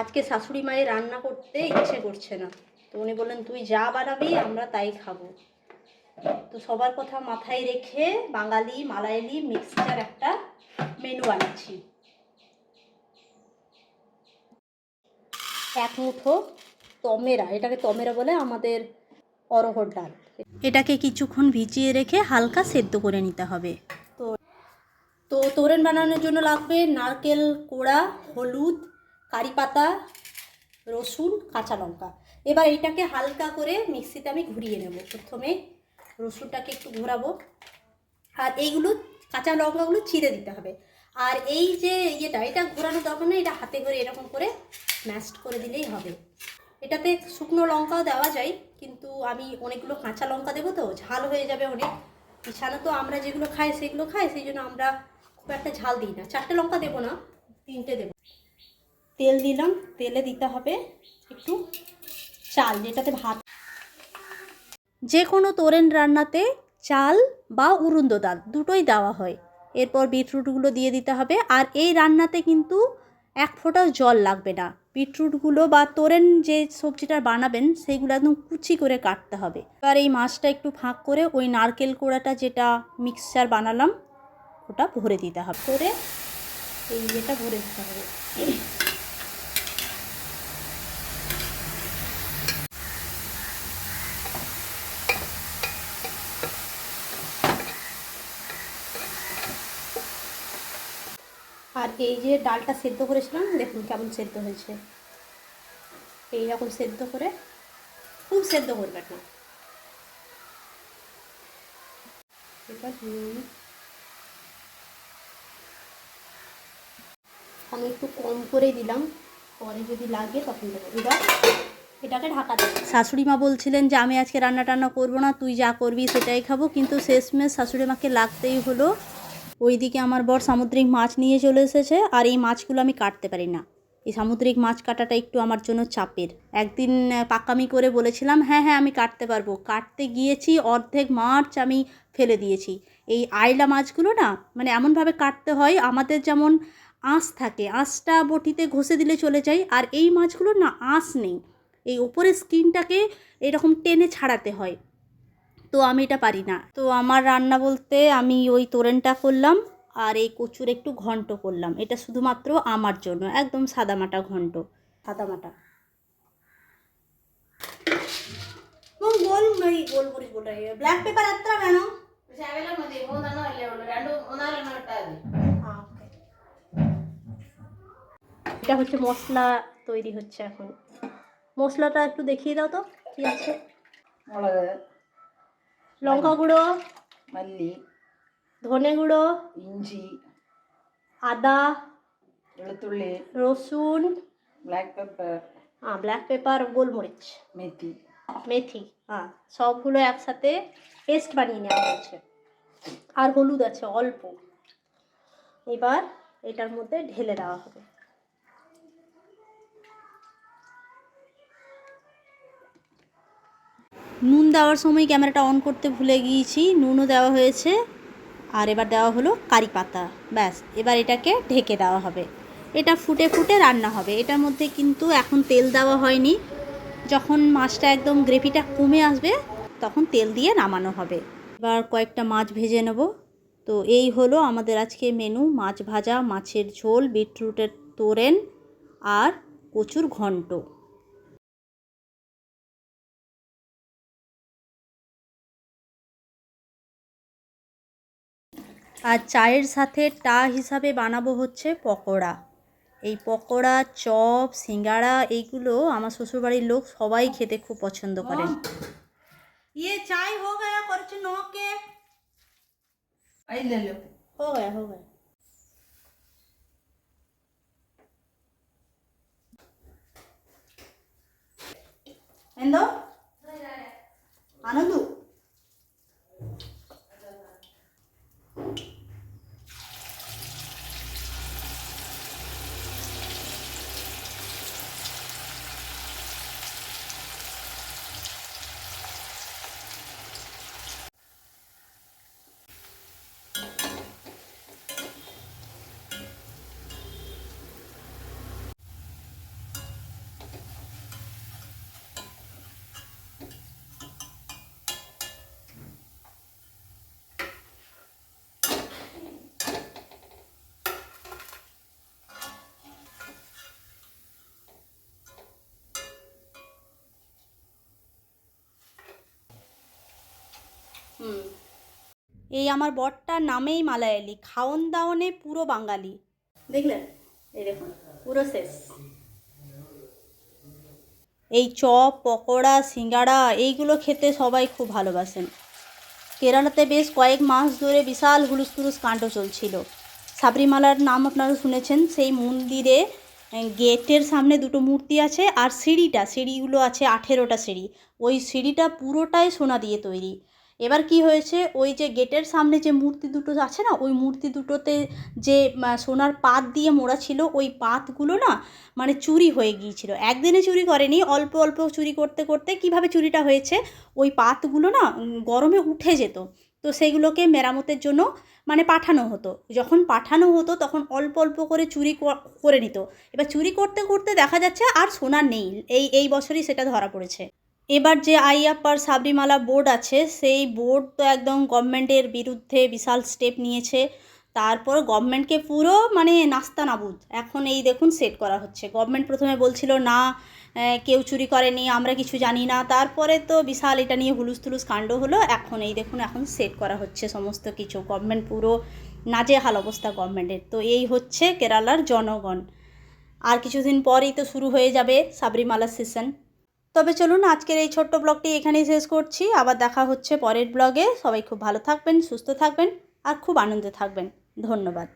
আজকে শাশুড়ি মায়ের রান্না করতে ইচ্ছে করছে না। তো উনি বললেন, তুই যা বানাবি, আমরা তাই খাব। তো সবার কথা মাথায় রেখে বাঙালি, মালায়ালি মিক্সচার একটা মেনু বানাচ্ছি এক মুঠো তমেরা এটাকে তমেরা বলে আমাদের অরহর ডাল। এটাকে কিছুক্ষণ ভিজিয়ে রেখে হালকা সেদ্ধ করে নিতে হবে। তো তো তোরণ বানানোর জন্য লাগবে নারকেল কোড়া, হলুদ কারি পাতা, রসুন, কাঁচা লঙ্কা। এবার এটাকে হালকা করে মিক্সিতে আমি ঘুরিয়ে নেব। প্রথমে রসুনটাকে একটু ঘোরাবো। আর এইগুলো কাঁচা লঙ্কাগুলো চিড়ে দিতে হবে। আর এই যে ইয়েটা, এটা ঘোরানো দরকার নেই, এটা হাতে করে এরকম করে ম্যাশড করে দিলেই হবে। এটাতে শুকনো লঙ্কাও দেওয়া যায়, কিন্তু আমি অনেকগুলো কাঁচা লঙ্কা দেবো তো, ঝাল হয়ে যাবে অনেক। এছাড়া তো আমরা যেগুলো খাই, সেগুলো খাই, সেই জন্য আমরা খুব একটা ঝাল দিই না। চারটে লঙ্কা দেবো না, তিনটে দেবো। তেল দিলাম, তেলে দিতে হবে একটু চাল, যেটাতে ভাত। যে কোনো তোরেন রান্নাতে চাল বা উরুন্দ ডাল দুটোই দেওয়া হয়। এরপর বিটরুটগুলো দিয়ে দিতে হবে। আর এই রান্নাতে কিন্তু এক ফোঁটাও জল লাগবে না। বিটরুটগুলো বা তোরেন যে সবজিটা বানাবেন সেইগুলো একদম কুচি করে কাটতে হবে। এবার এই মাছটা একটু ফাঁক করে ওই নারকেল কোড়াটা যেটা মিক্সচার বানালাম, ওটা ভরে দিতে হবে। করে এই ইয়েটা ভরে দিতে হবে। আর এই যে ডালটা সেদ্ধ করেছিলাম, দেখুন কেমন সেদ্ধ হয়েছে। এই রকম সেদ্ধ করে খুব সেদ্ধ করবেন না আমি একটু কম করে দিলাম, পরে যদি লাগে তখন এবার এটাকে ঢাকা দেবো শাশুড়ি মা বলছিলেন যে, আমি আজকে রান্না টান্না করব না, তুই যা করবি সেটাই খাব। কিন্তু শেষমেশ শাশুড়ি মাকে লাগতেই হলো ওইদিকে আমার বর সামুদ্রিক মাছ নিয়ে চলে এসেছে আর এই মাছগুলো আমি কাটতে পারি না। এই সামুদ্রিক মাছ কাটাটা একটু আমার জন্য চাপের। একদিন পাকামি করে বলেছিলাম হ্যাঁ হ্যাঁ আমি কাটতে পারব। কাটতে গিয়েছি, অর্ধেক মাছ আমি ফেলে দিয়েছি। এই আইলা মাছগুলো না মানে এমনভাবে কাটতে হয়, আমাদের যেমন আঁশ থাকে, আঁশটা বটিতে ঘষে দিলে চলে যায়, আর এই মাছগুলোর না আঁশ নেই। এই ওপরের স্কিনটাকে এরকম টেনে ছাড়াতে হয়। তো আমি এটা পারি না। তো আমার রান্না বলতে আমি ওই তোরেনটা করলাম আর এই কচুর একটু ঘন্ট করলাম। এটা শুধুমাত্র আমার জন্য একদম সাদামাটা ঘন্ট সাদামাটা బ్లాక్ এটা হচ্ছে মশলা তৈরি হচ্ছে এখন। মশলাটা একটু দেখিয়ে দাও তো কি আছে? লঙ্কা গুঁড়ো മല്ലി ধনে গুঁড়ো ഇഞ്ചി আদা വെളുത്തുള്ളി রসুন ബ്ലാക്ക് പെപ്പർ হ্যাঁ ব্ল্যাক পেপার গোলমরিচ মেথি মেথি হ্যাঁ সবগুলো একসাথে পেস্ট বানিয়ে নেওয়া হয়েছে আর হলুদ আছে অল্প এবার এটার মধ্যে ঢেলে দেওয়া হবে নুন দেওয়ার সময় ক্যামেরাটা অন করতে ভুলে গিয়েছি। নুনও দেওয়া হয়েছে। আর এবার দেওয়া হলো কারি পাতা। ব্যাস, এবার এটাকে ঢেকে দেওয়া হবে। এটা ফুটে ফুটে রান্না হবে। এটার মধ্যে কিন্তু এখন তেল দেওয়া হয়নি। যখন মাছটা একদম গ্রেভিটা কমে আসবে, তখন তেল দিয়ে নামানো হবে। এবার কয়েকটা মাছ ভেজে নেব। তো এই হলো আমাদের আজকে মেনু। মাছ ভাজা, মাছের ঝোল, বিটরুটের তোরেন আর কচুর ঘন্ট। আর চায়ের সাথে টা হিসাবে বানাবো হচ্ছে পকোড়া। এই পকোড়া চপ সিঙ্গাড়া এইগুলো আমার শ্বশুরবাড়ির লোক সবাই খেতে খুব পছন্দ করেন আনন্দ? এই আমার বরটার নামেই মালায়ালি খাওন দাওনে পুরো বাঙালি। দেখলেন? এই দেখুন পুরো শেষ। এই চপ পকোড়া সিঙ্গাড়া এইগুলো খেতে সবাই খুব ভালোবাসেন। কেরালাতে বেশ কয়েক মাস ধরে বিশাল হুলুস তুলুস কাণ্ড চলছিল। সাবরিমালার নাম আপনারা শুনেছেন সেই মন্দিরে গেটের সামনে দুটো মূর্তি আছে আর সিঁড়িটা সিঁড়িগুলো আছে আঠেরোটা সিঁড়ি। ওই সিঁড়িটা পুরোটাই সোনা দিয়ে তৈরি। এবার কি হয়েছে? ওই যে গেটের সামনে যে মূর্তি দুটো আছে না, ওই মূর্তি দুটোতে যে সোনার পাত দিয়ে মোড়া ছিল, ওই পাতগুলো না মানে চুরি হয়ে গিয়েছিল। একদিনে চুরি করেনি, অল্প অল্প চুরি করতে করতে কীভাবে চুরিটা হয়েছে? ওই পাতগুলো না গরমে উঠে যেত। তো সেইগুলোকে মেরামতের জন্য মানে পাঠানো হতো। যখন পাঠানো হতো, তখন অল্প অল্প করে চুরি করে নিত। এবার চুরি করতে করতে দেখা যাচ্ছে আর সোনা নেই। এই এই বছরই সেটা ধরা পড়েছে। এবার যে আইয়াপ্পার সাবরিমালা বোর্ড আছে, সেই বোর্ড তো একদম গভর্নমেন্টের বিরুদ্ধে বিশাল স্টেপ নিয়েছে। তারপর গভর্নমেন্টকে পুরো মানে নাস্তা নাবুদ। এখন এই দেখুন সেট করা হচ্ছে। গভর্নমেন্ট প্রথমে বলছিল, না কেউ চুরি করেনি, আমরা কিছু জানি না। তারপরে তো বিশাল এটা নিয়ে হুলুস তুলুস কাণ্ড হলো। এখন এই দেখুন, এখন সেট করা হচ্ছে সমস্ত কিছু। গভর্নমেন্ট পুরো নাজেহাল অবস্থা গভর্নমেন্টের। তো এই হচ্ছে কেরালার জনগণ। আর কিছুদিন পরেই তো শুরু হয়ে যাবে সাবরিমালা সেশন। তবে চলুন আজকের এই ছোট্ট ব্লগটি এখানেই শেষ করছি। আবার দেখা হচ্ছে পরের ব্লগে। সবাই খুব ভালো থাকবেন, সুস্থ থাকবেন আর খুব আনন্দে থাকবেন। ধন্যবাদ।